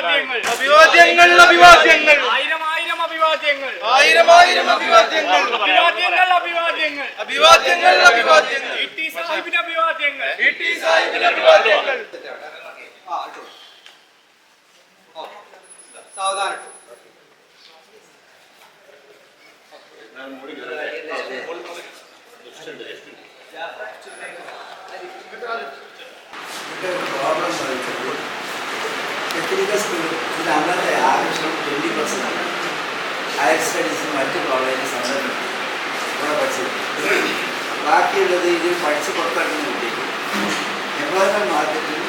അഭിവാദ്യങ്ങൾ. അഭിവാദ്യങ്ങൾ അഭിവാദ്യങ്ങൾ. ആയിരം ആയിരം അഭിവാദ്യങ്ങൾ. ആയിരം ആയിരം അഭിവാദ്യങ്ങൾ. അഭിവാദ്യങ്ങൾ അഭിവാദ്യങ്ങൾ. അഭിവാദ്യങ്ങൾ അഭിവാദ്യങ്ങൾ. ഇ ടി സാഹിബിന് അഭിവാദ്യങ്ങൾ. ഇ ടി സാഹിബിന് അഭിവാദ്യങ്ങൾ. സാവധാനം പ്രോബ്ലം വഹിച്ചപ്പോൾ ടെക്നിക്കൽ സ്കൂൾ ഇത് അന്നത്തെ ആവശ്യം ട്വന്റി ആണ് ഹയർ സ്റ്റഡീസിന് മറ്റ് കോളേജിൽ സമ്മതം ഇവിടെ പഠിച്ചത് ബാക്കിയുള്ളത് ഇത് പഠിച്ച് പുറത്തിറങ്ങുന്ന കുട്ടിക്ക് എംപ്ലോയ്മെന്റ് മാർക്കറ്റിൽ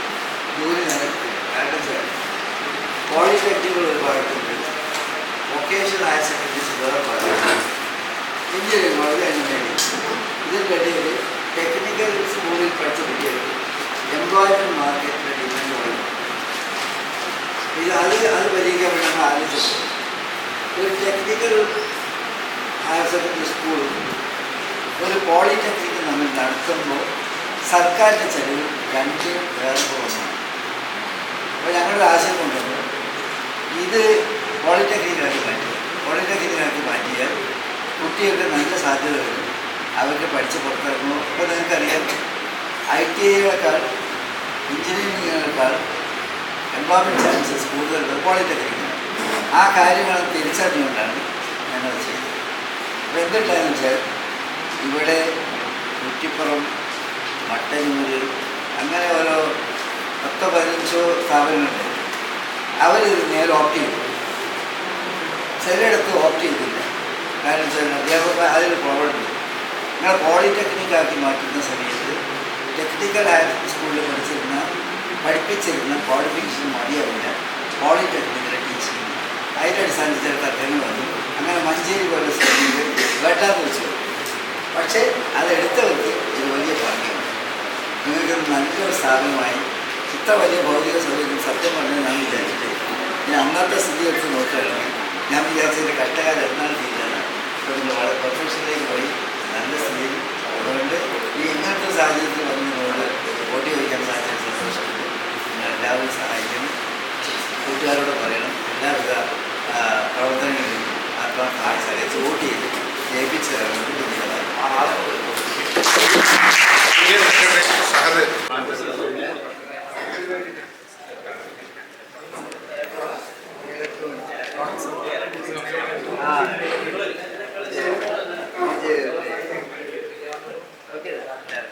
ജോലി നിലനിർത്തി. പോളിടെക്നിക്കുകൾ ഒരുപാടുണ്ട് വൊക്കേഷണൽ ഹയർ സെക്കൻഡറീസ് വേറെ പാടുണ്ട് കോളേജ് ടെക്നിക്കൽ സ്കൂളിൽ പഠിച്ച കുട്ടികൾക്ക് എംപ്ലോയ്മെന്റ് ഇത് അത് അത് പരിഹരിക്കാൻ വേണ്ടി ആലോചിച്ചത് ഒരു ടെക്നിക്കൽ ഹയർ സെക്കൻഡറി സ്കൂളും ഒരു പോളിടെക്നിക്കും നമ്മൾ നടത്തുമ്പോൾ സർക്കാരിന്റെ ചെലവ് രണ്ട് വേറെ പോകുന്നു അപ്പോൾ ഞങ്ങളുടെ ആശയം കൊണ്ടുവന്നു. ഇത് പോളിടെക്നിക്കിനായിട്ട് മാറ്റുക പോളിടെക്നിക്കിനായിട്ട് മാറ്റിയാൽ കുട്ടികൾക്ക് നല്ല സാധ്യത വരും. അവർക്ക് പഠിച്ച് പുറത്തിറങ്ങുമോ ഇപ്പോൾ നിങ്ങൾക്കറിയാം ഐ ടി ഐകളെക്കാൾ എഞ്ചിനീയറിങ്ങിനേക്കാൾ എംപ്ലോയ്മെന്റ് ചാൻസസ് കൂടുതലുള്ളത് പോളിടെക്നിക്കാണ് ആ കാര്യങ്ങൾ തിരിച്ചറിഞ്ഞുകൊണ്ടാണ് ഞങ്ങൾ ചെയ്തത്. അപ്പോൾ എന്തുണ്ടായെന്ന് വെച്ചാൽ ഇവിടെ കുറ്റിപ്പുറം മട്ടന്നൂര് അങ്ങനെ ഓരോ പത്തോ പതിനഞ്ചോ സ്ഥാപനങ്ങളുണ്ട്. അവരിത് നേരെ ഓപ്റ്റ് ചെയ്തു. ചിലയിടത്ത് ഓപ്റ്റ് ചെയ്തില്ല. കാരണം വെച്ചാൽ അധ്യാപക പ്രോബ്ലം ഉണ്ട് നിങ്ങൾ പോളിടെക്നിക് ആക്കി മാറ്റുന്ന സമയത്ത് ടെക്നിക്കൽ ഹയർ സ്കൂളിൽ പഠിച്ചിരുന്ന പഠിപ്പിച്ചിരുന്ന ക്വാളിഫിക്കേഷൻ മതിയാവില്ല. പോളിടെക്നിക്കിലെ ടീച്ചിങ് അതിന്റെ അടിസ്ഥാനത്തിൽ ചിലപ്പോൾ തെങ്ങ് വന്നു. അങ്ങനെ മഞ്ചേരി പോലെ സ്ഥലങ്ങളിൽ വേട്ടാന്ന് വെച്ചു പക്ഷേ അത് എടുത്തവർക്ക് ഇത് വലിയ ഭാഗ്യമാണ് നിങ്ങൾക്കൊരു നല്ലൊരു സ്ഥാപനമായി. ഇത്ര വലിയ ഭൗതിക സൗകര്യം സത്യം പറഞ്ഞാൽ ഞാൻ വിചാരിച്ചിട്ട് ഞാൻ അന്നത്തെ സ്ഥിതി എടുത്ത് നോക്കുകയാണെങ്കിൽ ഞാൻ വിചാരിച്ചതിന്റെ കഷ്ടകാലം എന്നാണ് തീരുന്നത് അപ്പോൾ നിങ്ങൾ വളരെ പ്രൊഫഷനിലേക്ക് പോയി നല്ല സ്ഥിതിയിൽ അതുകൊണ്ട് ഈ ഇങ്ങനത്തെ ഒരു സാഹചര്യത്തിൽ വന്ന് നിങ്ങളോട് ഓട്ടി വയ്ക്കാൻ സാധിച്ച സന്തോഷമുണ്ട്. നിങ്ങൾ എല്ലാവരും സഹായിക്കണം കൂട്ടുകാരോട് പറയണം എല്ലാവിധ പ്രവർത്തനങ്ങളിലും അപ്പം ആ സഹായിച്ച് വോട്ട് ചെയ്ത് ജയിപ്പിച്ച് തരണം ആ ഇത് ഓക്കെ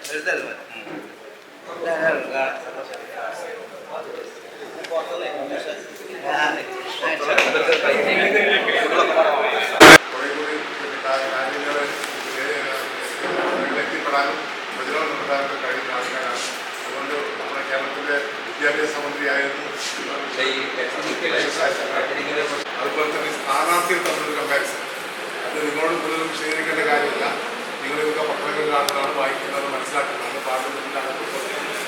എഴുതല്ലോ കുറേ കൂടി കാര്യങ്ങൾ എത്തിപ്പെടാനും പ്രതിരോധം നടത്താനൊക്കെ കഴിയുന്ന ആൾക്കാരാണ് അതുകൊണ്ട് നമ്മുടെ കേരളത്തിലെ വിദ്യാഭ്യാസ മന്ത്രിയായിരുന്നു അതുപോലെ തന്നെ സ്ഥാനാർത്ഥികൾ തമ്മിലൊരു കമ്പാരിസൺ അത് നിങ്ങളോട് കൂടുതലും സ്വീകരിക്കേണ്ട കാര്യമില്ല. പത്രങ്ങളിൽ കാണുന്നതാണ് വായിക്കുന്നത്. മനസ്സിലാക്കുന്നതാണ് പാർലമെന്റിൽ